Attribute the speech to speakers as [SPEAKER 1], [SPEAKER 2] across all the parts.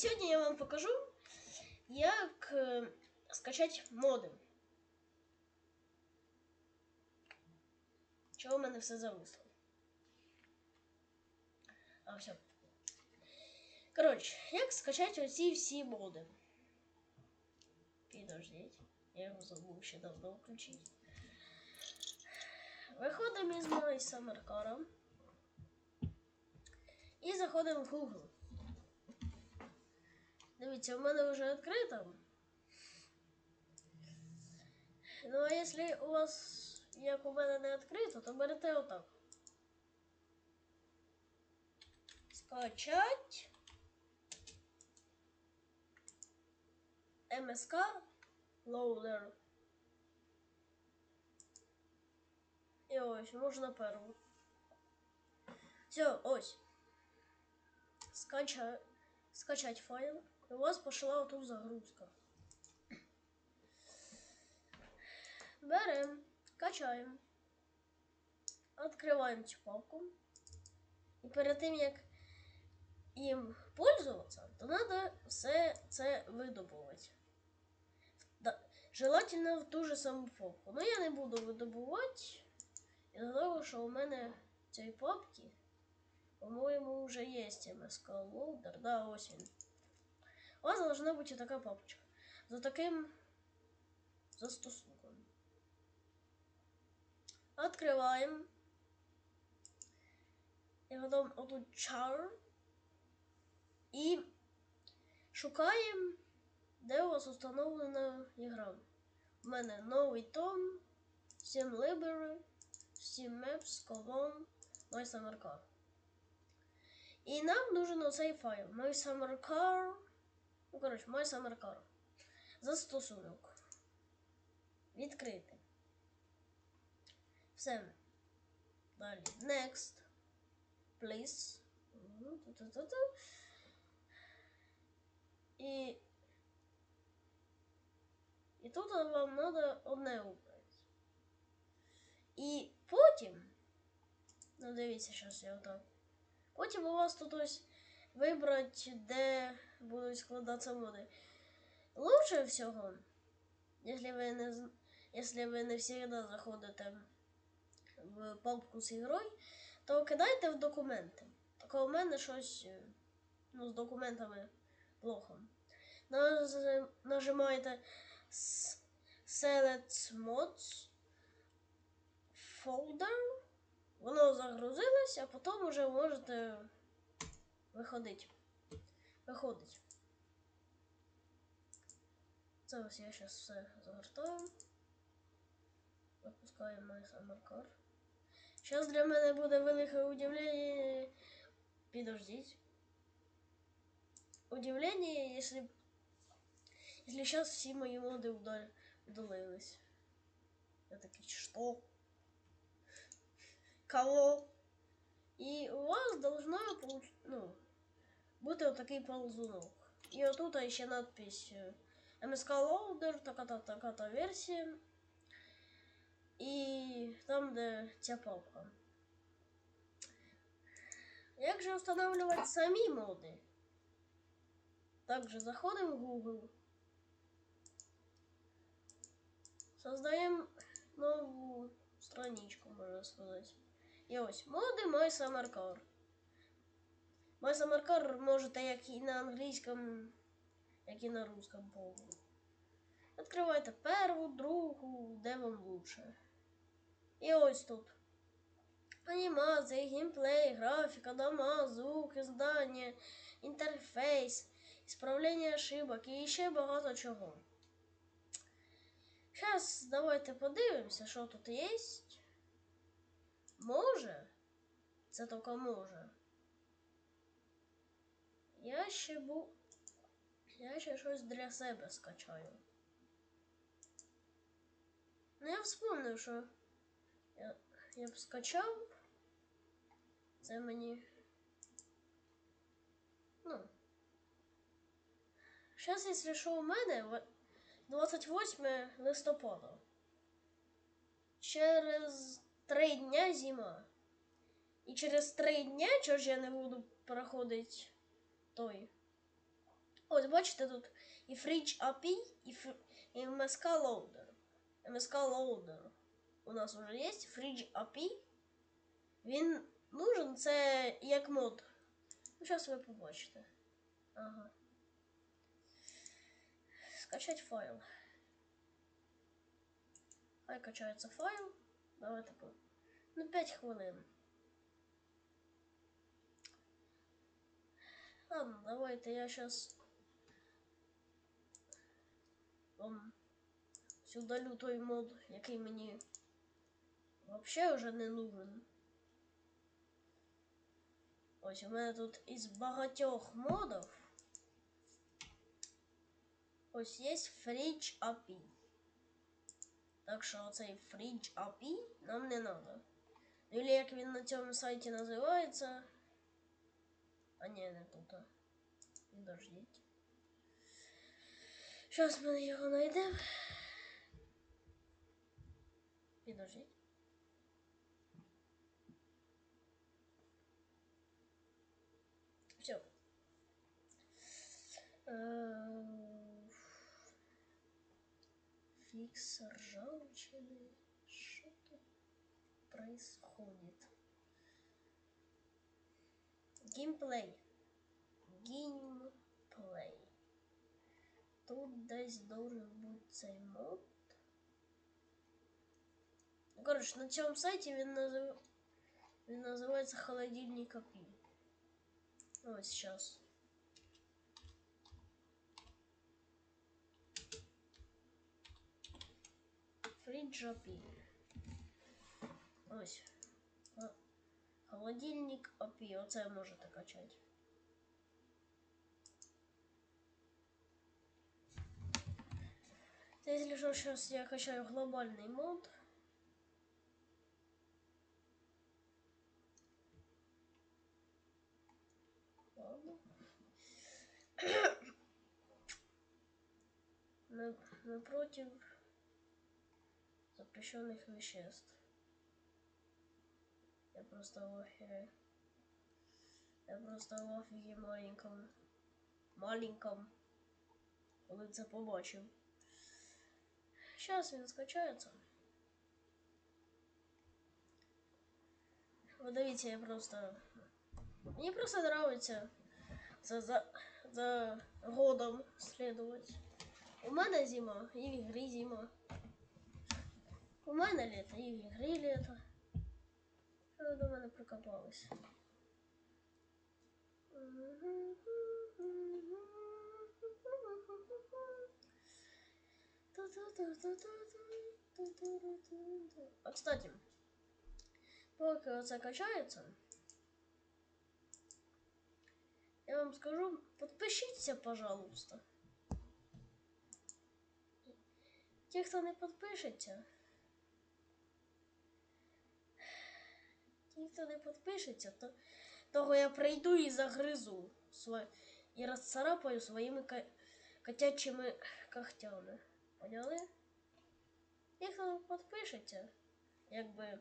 [SPEAKER 1] сьогодні я вам покажу, як е, скачати моди. Чого в мене все зависло? А, все. Коротше, як скачати оці всі моди? Підождіть, я його забув ще давно включити. Виходимо із самаркара і заходимо в Google. Дивіться, у мене вже відкрито. Ну, а якщо у вас, як у мене не відкрито, то берете отак. Скачать. MSK Loader. І ось, можна перву. Все, ось. Скача... Скачать файл. У вас пошла тут загрузка. Берем, качаємо. Откриваємо цю папку. І перед тим, як їм пользуватися, то треба все це видобувати. Желательно в ту же саму папку. Ну я не буду видобувати. Із-за того, що у мене в папці, по-моєму, вже є MSK Loader. Да, ось він. У вас должна бути така папочка. За таким застосунком. Открываем. І потім отут char. І шукаємо, де у вас установлена ігра. У мене новий том, Steam Library, Steam Maps, Colon, My Summer Car. І нам нужен оцей файл. My Summer. Ну, коротше, Summer Car. Застосунок. Відкрити. Все. Далі. Next. Please. Ту-ту-ту-ту. І. І тут вам треба одне обрати. І потім. Ну, дивіться, зараз я отак. Потім у вас тут ось вибрати, де будуть складатися моди. Лучше всього, якщо ви не, якщо ви не завжди заходите в папку з ігрою, то кидайте в документи. Тільки у мене щось е, ну, з документами плохо. Нажимаєте Select Mods Folder. Воно загрузилось, а потім вже можете виходити. Виходить. Це ось я зараз все загортаю. Запускаємо мой самаркар. Зараз для мене буде велике удивлення. Підождіть. Удивление, если, если сейчас все мои моды удал- удалились. Я такий, что? Кого? І у вас должна получ... ну, бути отакий ползунок. І отут ще надпись е, MSK Loader, така-та така-та версія. І там, де ця папка. Як же встановлювати самі моди? Также заходим в Google. Создаем новую страничку, можно сказать. І ось моди Car. My Summer Car можете як і на англійському, як і на русском повну. Відкривайте перву, другу, де вам лучше. І ось тут. Анімація, геймплей, графіка, дома, звуки, здання, інтерфейс, ісправлення ошибок і ще багато чого. Зараз давайте подивимося, що тут є. Може, це тільки може. Я ще бу... Я ще щось для себе скачаю. Ну, я вспомнив, що я, я б скачав. Це мені. Ну. Зараз, якщо що у мене 28 листопада. Через три дня зима. І через три дня, чого ж я не буду проходити той Ось, бачите, тут і Fridge API, і, фр... і MSK Loader. MSK Loader у нас вже є. Fridge API. Він нужен, це як мод. Ну, зараз ви побачите. Ага. Скачать файл. Хай качається файл. Давайте по. Ну, 5 хвилин. Ладно, давайте я сейчас вам удалю той мод, який мені вообще вже не нужен. Ось у мене тут із багатьох модів. Ось є Fridge API. Так що оцей Fridge API нам не треба. Или як він на цьому сайті називається. А ні, не тут. а. Підождіть. Зараз ми його знайдемо. Підождіть. Все. Фикс ржавчины. Что тут происходит? Геймплей. Геймплей. Тут десь должен бути цей мод. Ну, Коротше, на цьому сайті він, назив... він називається холодильник API. Ось зараз. Fridge API. Ось. Хо- Холодильник API. Оце можете качати. Це, Если что, сейчас я качаю глобальный мод. Ладно. На- Напротив запрещенных веществ. Я просто в офиге. Я просто в офиге маленьком. Маленьком. Коли це побачив. Сейчас він скачається. Вот дивіться, я просто. Мені просто нравится це за, за годом слідувати. У мене зима, і в ігрі зима. У мене літо, і в ігрі літо. Що ви до мене прикопались? А кстати, поки оце качається, я вам скажу, підпишіться, пожалуйста. Ті, хто не підпишеться, ті, хто не підпишеться, то того я прийду і загризу і розцарапаю своїми котячими когтями. Поняли? Ті, хто підпишеться, якби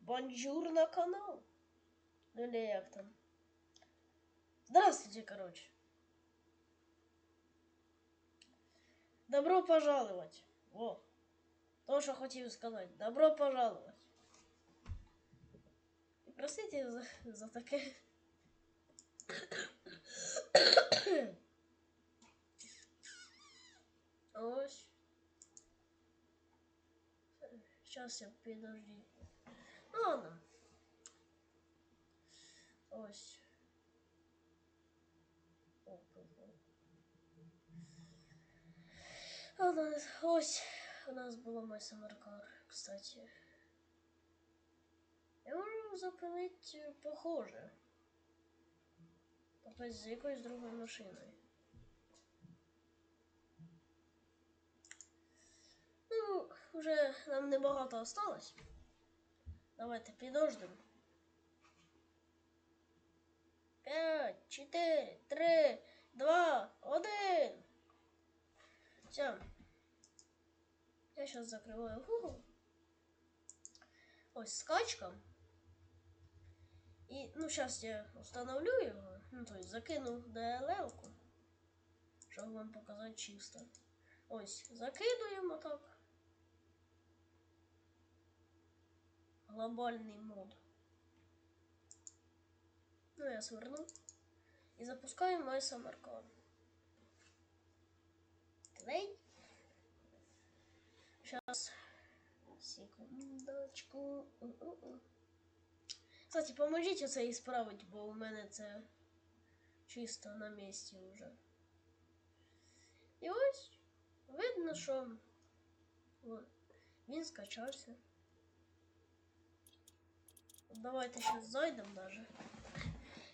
[SPEAKER 1] бонжур на канал. Ну или як там. Здравствуйте, короче. Добро пожаловать. Во. То, що хотів сказати. Добро пожаловать. Простите за, за таке. Ось. Сейчас я підожди. Ну ладно. Ось. О, прикол. Ладно, ось у нас було мой самаркар, кстати. Я можу запилити похоже. Тобто з якоюсь другою машиною. Ну, вже нам небагато осталось. Давайте підождемо. П'ять, чотири, три, два, один. Все. Я сейчас закрываю Google. Ось скачка. И, ну, сейчас я установлю его. Ну, то есть закинув ДЛЛ-ку, щоб вам показати чисто. Ось, закидуємо так. Глобальний мод. Ну, я сверну. І запускаємо самаркан. Клей. Сейчас. Секундочку. У-у-у. Кстати, поможіть це ісправити, бо у мене це чисто на місці вже. І ось видно, що о, він скачався. Давайте сейчас зайдем даже.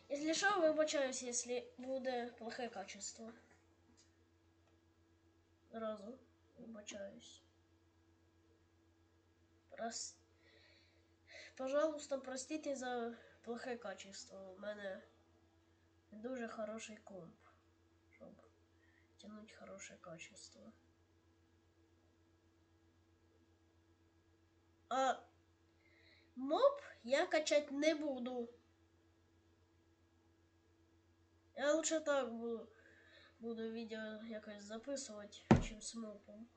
[SPEAKER 1] Если что, вибачаюсь, если буде плохое качество. Сразу вибачаюсь. Прос... Пожалуйста, простите за плохое качество. У мене не дуже хороший комп, щоб тянуть хороше качество. А моб я качать не буду. Я лучше так буду, буду відео якось записувати, чим з мопом.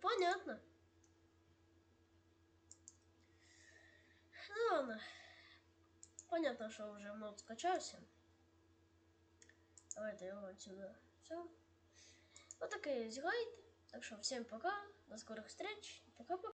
[SPEAKER 1] Понятно. Ну ладно. Понятно, що вже мод скачався. Давайте його отсюда. Все. Вот такой есть гайд. Так что всем пока. До скорых встреч. Пока-пока.